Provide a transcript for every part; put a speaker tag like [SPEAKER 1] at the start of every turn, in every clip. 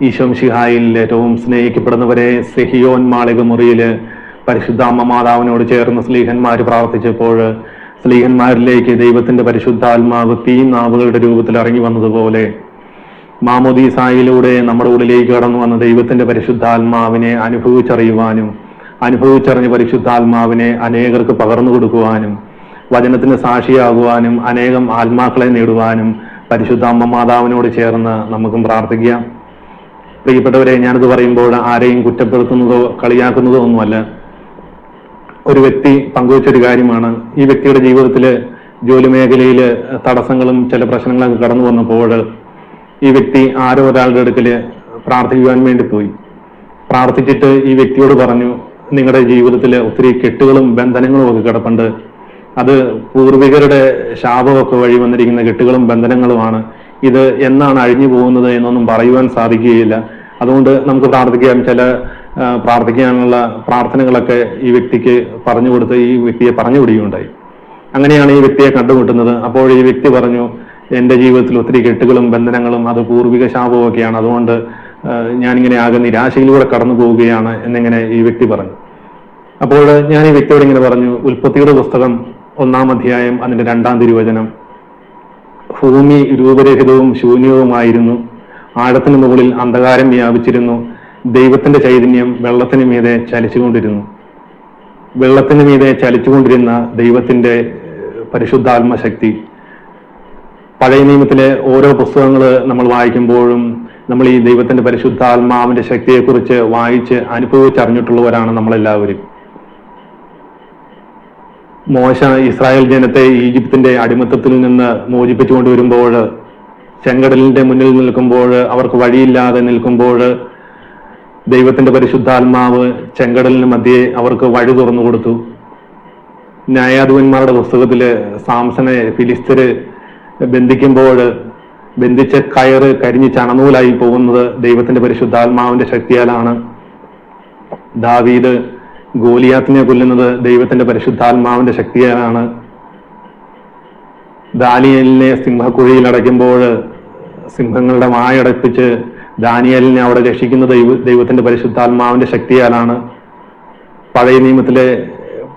[SPEAKER 1] ഈശോം ഷിഹായിൽ ഏറ്റവും സ്നേഹിക്കപ്പെടുന്നവരെ സെഹിയോൻ മാളിക മുറിയിൽ പരിശുദ്ധ അമ്മ മാതാവിനോട് ചേർന്ന് സ്ലീഹന്മാർ പ്രാർത്ഥിച്ചപ്പോൾ സ്ലീഹന്മാരിലേക്ക് ദൈവത്തിന്റെ പരിശുദ്ധാത്മാവ് തീ നാവുകളുടെ രൂപത്തിൽ ഇറങ്ങി വന്നതുപോലെ മാമോദീസായിലൂടെ നമ്മുടെ ഉള്ളിലേക്ക് കടന്നു വന്ന ദൈവത്തിന്റെ പരിശുദ്ധാത്മാവിനെ അനുഭവിച്ചറിയുവാനും അനുഭവിച്ചറിഞ്ഞ പരിശുദ്ധാത്മാവിനെ അനേകർക്ക് പകർന്നു കൊടുക്കുവാനും വചനത്തിന് സാക്ഷിയാകുവാനും അനേകം ആത്മാക്കളെ നേടുവാനും പരിശുദ്ധ അമ്മ മാതാവിനോട് ചേർന്ന് നമുക്കും പ്രാർത്ഥിക്കാം. പ്രിയപ്പെട്ടവരെ ഞാനിത് പറയുമ്പോൾ ആരെയും കുറ്റപ്പെടുത്തുന്നതോ കളിയാക്കുന്നതോ ഒന്നുമല്ല. ഒരു വ്യക്തി പങ്കുവച്ചൊരു കാര്യമാണ്. ഈ വ്യക്തിയുടെ ജീവിതത്തിൽ ജോലി മേഖലയിൽ തടസ്സങ്ങളും ചില പ്രശ്നങ്ങളും കടന്നു വന്നപ്പോൾ ഈ വ്യക്തി ആരോ ഒരാളുടെ അടുക്കൽ പ്രാർത്ഥിക്കുവാൻ വേണ്ടി പോയി. പ്രാർത്ഥിച്ചിട്ട് ഈ വ്യക്തിയോട് പറഞ്ഞു നിങ്ങളുടെ ജീവിതത്തിൽ ഒത്തിരി കെട്ടുകളും ബന്ധനങ്ങളും ഒക്കെ കിടപ്പുണ്ട്. അത് പൂർവികരുടെ ശാപമൊക്കെ വഴി വന്നിരിക്കുന്ന കെട്ടുകളും ബന്ധനങ്ങളുമാണ്. ഇത് എന്നാണ് അഴിഞ്ഞു പോകുന്നത് എന്നൊന്നും പറയുവാൻ സാധിക്കുകയില്ല. അതുകൊണ്ട് നമുക്ക് പ്രാർത്ഥിക്കാം. ചില പ്രാർത്ഥിക്കാനുള്ള പ്രാർത്ഥനകളൊക്കെ ഈ വ്യക്തിക്ക് പറഞ്ഞു കൊടുത്ത് ഈ വ്യക്തിയെ പറഞ്ഞു വിടുകയുണ്ടായി. അങ്ങനെയാണ് ഈ വ്യക്തിയെ കണ്ടുമുട്ടുന്നത്. അപ്പോൾ ഈ വ്യക്തി പറഞ്ഞു എന്റെ ജീവിതത്തിൽ ഒത്തിരി കെട്ടുകളും ബന്ധനങ്ങളും അത് പൂർവിക ശാപവും ഒക്കെയാണ് അതുകൊണ്ട് ഞാനിങ്ങനെ ആകെ നിരാശയിലൂടെ കടന്നു പോവുകയാണ് എന്നിങ്ങനെ ഈ വ്യക്തി പറഞ്ഞു. അപ്പോൾ ഞാൻ ഈ വ്യക്തിയോട് ഇങ്ങനെ പറഞ്ഞു ഉൽപ്പത്തിയുടെ പുസ്തകം ഒന്നാം അധ്യായം അതിന്റെ രണ്ടാം തിരുവചനം ഭൂമി രൂപരഹിതവും ശൂന്യവുമായിരുന്നു. ആഴത്തിന് മുകളിൽ അന്ധകാരം വ്യാപിച്ചിരുന്നു. ദൈവത്തിന്റെ ചൈതന്യം വെള്ളത്തിന് മീതെ ചലിച്ചുകൊണ്ടിരുന്നു. വെള്ളത്തിന് മീതെ ചലിച്ചുകൊണ്ടിരുന്ന ദൈവത്തിന്റെ പരിശുദ്ധാത്മശക്തി. പഴയ നിയമത്തിലെ ഓരോ പുസ്തകങ്ങൾ നമ്മൾ വായിക്കുമ്പോഴും നമ്മൾ ഈ ദൈവത്തിന്റെ പരിശുദ്ധാത്മാവിന്റെ ശക്തിയെക്കുറിച്ച് വായിച്ച് അനുഭവിച്ചറിഞ്ഞിട്ടുള്ളവരാണ് നമ്മളെല്ലാവരും. മോശ ഇസ്രായേൽ ജനത്തെ ഈജിപ്തിന്റെ അടിമത്തത്തിൽ നിന്ന് മോചിപ്പിച്ചുകൊണ്ട് വരുമ്പോൾ ചെങ്കടലിന്റെ മുന്നിൽ നിൽക്കുമ്പോൾ അവർക്ക് വഴിയില്ലാതെ നിൽക്കുമ്പോൾ ദൈവത്തിന്റെ പരിശുദ്ധാത്മാവ് ചെങ്കടലിന് മധ്യേ അവർക്ക് വഴി തുറന്നു കൊടുത്തു. ന്യായാധിപന്മാരുടെ പുസ്തകത്തിൽ സാംസനെ ഫിലിസ്തര് ബന്ധിക്കുമ്പോൾ ബന്ധിച്ച കയറ് കരിഞ്ഞ് ചണനൂലായി പോകുന്നത് ദൈവത്തിന്റെ പരിശുദ്ധാത്മാവിന്റെ ശക്തിയാലാണ്. ദാവീദ് ഗോലിയാത്തിനെ കൊല്ലുന്നത് ദൈവത്തിന്റെ പരിശുദ്ധാത്മാവിന്റെ ശക്തിയാലാണ്. ദാനിയലിനെ സിംഹക്കുഴിയിൽ അടയ്ക്കുമ്പോൾ സിംഹങ്ങളുടെ മായടപ്പിച്ച് ദാനിയലിനെ അവിടെ രക്ഷിക്കുന്ന ദൈവ ദൈവത്തിന്റെ പരിശുദ്ധാത്മാവിന്റെ ശക്തിയാലാണ് പഴയ നിയമത്തിലെ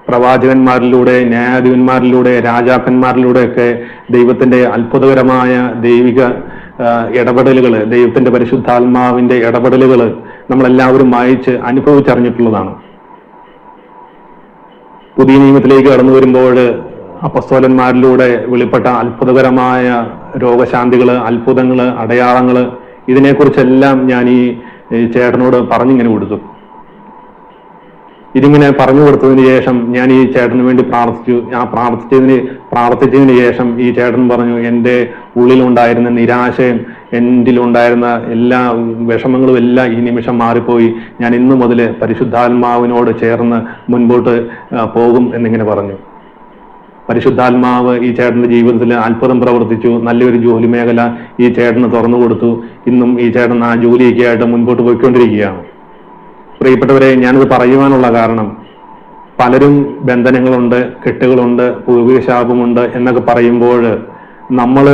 [SPEAKER 1] പ്രവാചകന്മാരിലൂടെ ന്യായാധിപന്മാരിലൂടെ രാജാക്കന്മാരിലൂടെ ഒക്കെ ദൈവത്തിന്റെ അത്ഭുതകരമായ ദൈവിക ഇടപെടലുകൾ ദൈവത്തിന്റെ പരിശുദ്ധാത്മാവിന്റെ ഇടപെടലുകൾ നമ്മളെല്ലാവരും വായിച്ച് അനുഭവിച്ചറിഞ്ഞിട്ടുള്ളതാണ്. പുതിയ നിയമത്തിലേക്ക് കടന്നു വരുമ്പോൾ അപ്പസ്തോലന്മാരിലൂടെ വെളിപ്പെട്ട അത്ഭുതകരമായ രോഗശാന്തികൾ അത്ഭുതങ്ങൾ അടയാളങ്ങൾ ഇതിനെക്കുറിച്ചെല്ലാം ഞാൻ ഈ ഈ ചേട്ടനോട് പറഞ്ഞിങ്ങനെ കൊടുത്തു. ഇതിങ്ങനെ പറഞ്ഞു കൊടുത്തതിന് ശേഷം ഞാൻ ഈ ചേട്ടന് വേണ്ടി പ്രാർത്ഥിച്ചു. ആ പ്രാർത്ഥിച്ചതിന് പ്രാർത്ഥിച്ചതിന് ശേഷം ഈ ചേട്ടൻ പറഞ്ഞു എന്റെ ഉള്ളിലുണ്ടായിരുന്ന നിരാശയും എന്നിലുണ്ടായിരുന്ന എല്ലാ വിഷമങ്ങളും എല്ലാം ഈ നിമിഷം മാറിപ്പോയി. ഞാൻ ഇന്നു മുതൽ പരിശുദ്ധാത്മാവിനോട് ചേർന്ന് മുൻപോട്ട് പോകും എന്നിങ്ങനെ പറഞ്ഞു. പരിശുദ്ധാത്മാവ് ഈ ചേട്ടന്റെ ജീവിതത്തിൽ അത്ഭുതം പ്രവർത്തിച്ചു. നല്ലൊരു ജോലി മേഖല ഈ ചേട്ടന് തുറന്നു കൊടുത്തു. ഇന്നും ഈ ചേട്ടൻ ആ ജോലിയൊക്കെ ആയിട്ട് മുൻപോട്ട് പോയിക്കൊണ്ടിരിക്കുകയാണ്. പ്രിയപ്പെട്ടവരെ ഞാനിത് പറയുവാനുള്ള കാരണം പലരും ബന്ധനങ്ങളുണ്ട് കെട്ടുകളുണ്ട് പൂർവികശാപമുണ്ട് എന്നൊക്കെ പറയുമ്പോൾ നമ്മൾ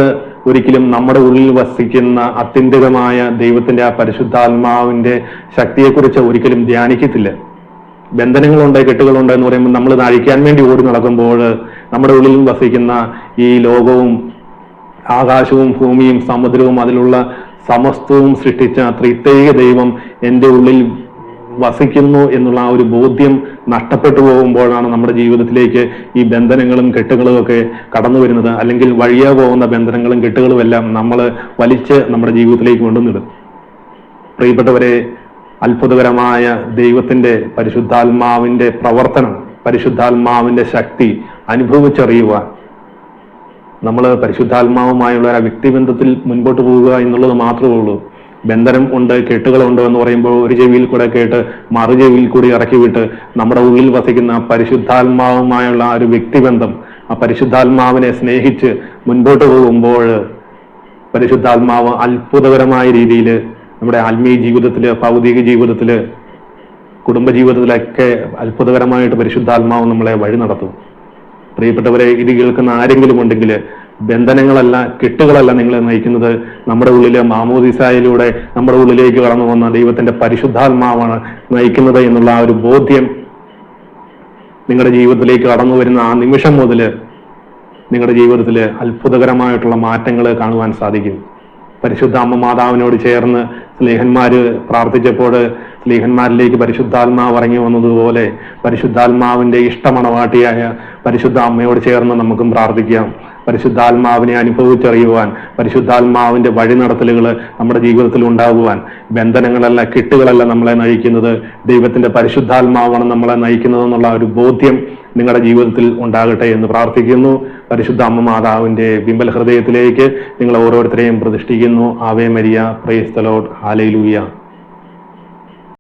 [SPEAKER 1] ഒരിക്കലും നമ്മുടെ ഉള്ളിൽ വസിക്കുന്ന അത്യന്തികമായ ദൈവത്തിന്റെ ആ പരിശുദ്ധാത്മാവിന്റെ ശക്തിയെക്കുറിച്ച് ഒരിക്കലും ധ്യാനിക്കത്തില്ല. ബന്ധനങ്ങളുണ്ട് കെട്ടുകളുണ്ട് എന്ന് പറയുമ്പോൾ നമ്മൾ നഴിക്കാൻ വേണ്ടി ഓടി നടക്കുമ്പോൾ നമ്മുടെ ഉള്ളിൽ വസിക്കുന്ന ഈ ലോകവും ആകാശവും ഭൂമിയും സമുദ്രവും അതിലുള്ള സമസ്തവും സൃഷ്ടിച്ച ത്രിത്യേക ദൈവം എന്റെ ഉള്ളിൽ വസിക്കുന്നു എന്നുള്ള ആ ഒരു ബോധ്യം നഷ്ടപ്പെട്ടു പോകുമ്പോഴാണ് നമ്മുടെ ജീവിതത്തിലേക്ക് ഈ ബന്ധനങ്ങളും കെട്ടുകളും ഒക്കെ കടന്നു വരുന്നത്. അല്ലെങ്കിൽ വഴിയാ പോകുന്ന ബന്ധനങ്ങളും കെട്ടുകളും എല്ലാം നമ്മൾ വലിച്ച് നമ്മുടെ ജീവിതത്തിലേക്ക് കൊണ്ടുവന്നിടും. പ്രിയപ്പെട്ടവരെ അത്ഭുതകരമായ ദൈവത്തിന്റെ പരിശുദ്ധാത്മാവിന്റെ പ്രവർത്തനം പരിശുദ്ധാത്മാവിന്റെ ശക്തി അനുഭവിച്ചറിയുവാൻ. നമ്മൾ പരിശുദ്ധാത്മാവുമായുള്ള ആ വ്യക്തിബന്ധത്തിൽ മുൻപോട്ട് പോവുക എന്നുള്ളത് മാത്രമേ ഉള്ളൂ. ബന്ധനം ഉണ്ട് കെട്ടുകളുണ്ട് എന്ന് പറയുമ്പോൾ ഒരു ചെവിയിൽ കൂടെ കേട്ട് മറു ചെവിയിൽ കൂടി ഇറക്കി വിട്ട് നമ്മുടെ ഉള്ളിൽ വസിക്കുന്ന പരിശുദ്ധാത്മാവുമായുള്ള ആ ഒരു വ്യക്തിബന്ധം ആ പരിശുദ്ധാത്മാവിനെ സ്നേഹിച്ച് മുൻപോട്ട് പോകുമ്പോൾ പരിശുദ്ധാത്മാവ് അത്ഭുതകരമായ രീതിയിൽ നമ്മുടെ ആത്മീയ ജീവിതത്തിൽ ഭൗതിക ജീവിതത്തിൽ കുടുംബ ജീവിതത്തിലൊക്കെ അത്ഭുതകരമായിട്ട് പരിശുദ്ധാത്മാവ് നമ്മളെ വഴി നടത്തും. പ്രിയപ്പെട്ടവരെ ഇത് കേൾക്കുന്ന ആരെങ്കിലും ഉണ്ടെങ്കിൽ ബന്ധനങ്ങളല്ല കെട്ടുകളല്ല നിങ്ങളെ നയിക്കുന്നത്. നമ്മുടെ ഉള്ളിലെ മാമോദിസായിലൂടെ നമ്മുടെ ഉള്ളിലേക്ക് കടന്നു വന്ന ദൈവത്തിന്റെ പരിശുദ്ധാത്മാവാണ് നയിക്കുന്നത് എന്നുള്ള ആ ഒരു ബോധ്യം നിങ്ങളുടെ ജീവിതത്തിലേക്ക് കടന്നു വരുന്ന ആ നിമിഷം മുതൽ നിങ്ങളുടെ ജീവിതത്തിൽ അത്ഭുതകരമായിട്ടുള്ള മാറ്റങ്ങൾ കാണുവാൻ സാധിക്കും. പരിശുദ്ധ അമ്മ മാതാവിനോട് ചേർന്ന് സ്നേഹന്മാര് പ്രാർത്ഥിച്ചപ്പോൾ സ്നേഹന്മാരിലേക്ക് പരിശുദ്ധാത്മാവ് ഇറങ്ങി വന്നതുപോലെ പരിശുദ്ധാത്മാവിന്റെ ഇഷ്ടമണവാട്ടിയായ പരിശുദ്ധ അമ്മയോട് ചേർന്ന് നമുക്കും പ്രാർത്ഥിക്കാം. പരിശുദ്ധാത്മാവിനെ അനുഭവിച്ചറിയുവാൻ പരിശുദ്ധാത്മാവിന്റെ വഴി നടത്തലുകൾ നമ്മുടെ ജീവിതത്തിൽ ഉണ്ടാകുവാൻ ബന്ധനങ്ങളല്ല കെട്ടുകളല്ല നമ്മളെ നയിക്കുന്നത് ദൈവത്തിന്റെ പരിശുദ്ധാത്മാവാണ് നമ്മളെ നയിക്കുന്നത് എന്നുള്ള ഒരു ബോധ്യം നിങ്ങളുടെ ജീവിതത്തിൽ ഉണ്ടാകട്ടെ എന്ന് പ്രാർത്ഥിക്കുന്നു. പരിശുദ്ധ അമ്മ മാതാവിന്റെ ബിംബൽ ഹൃദയത്തിലേക്ക് നിങ്ങൾ ഓരോരുത്തരെയും പ്രതിഷ്ഠിക്കുന്നു. Ave Maria പ്രേസ്തലോട്ട് hallelujah